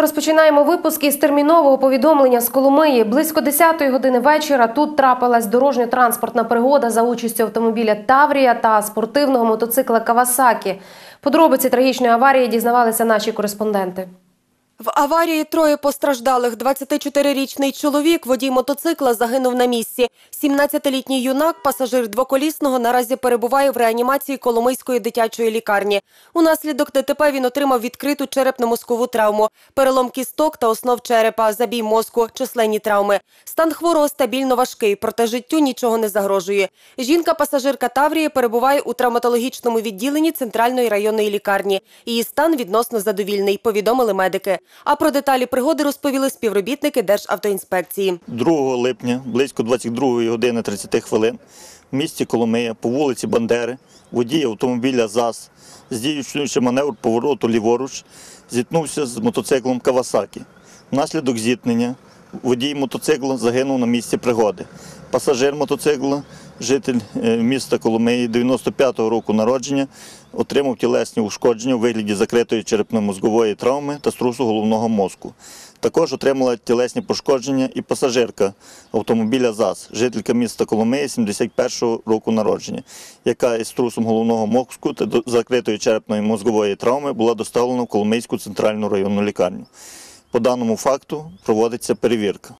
Розпочинаємо випуск із термінового повідомлення з Коломиї. Близько 10-ї години вечора тут трапилась дорожньо-транспортна пригода за участю автомобіля Таврія та спортивного мотоцикла Кавасакі. Подробиці трагічної аварії дізнавалися наші кореспонденти. В аварії троє постраждалих. 24-річний чоловік, водій мотоцикла, загинув на місці. 17-літній юнак, пасажир двоколісного, наразі перебуває в реанімації Коломийської дитячої лікарні. Унаслідок ДТП він отримав відкриту черепно-мозкову травму, перелом кісток та основ черепа, забій мозку, численні травми. Стан хворого стабільно важкий, проте життю нічого не загрожує. Жінка-пасажирка Таврії перебуває у травматологічному відділенні Центральної районної лікарні. Її стан відносно задовільний, повідомили медики. А про деталі пригоди розповіли співробітники Державтоінспекції. 2 липня близько 22 години 30 хвилин в місті Коломия по вулиці Бандери водій автомобіля ЗАЗ, здійснюючи маневр повороту ліворуч, зіткнувся з мотоциклом Кавасакі. Внаслідок зіткнення водій мотоцикла загинув на місці пригоди. Пасажир мотоцикла, житель е, міста Коломиї 95-го року народження, отримав тілесні ушкодження у вигляді закритої черепно-мозгової травми та струсу головного мозку. Також отримала тілесні пошкодження і пасажирка автомобіля ЗАЗ, жителька міста Коломиї 71-го року народження, яка із трусом головного мозку та закритої черепної мозгової травми була доставлена в Коломийську центральну районну лікарню. По даному факту проводиться перевірка.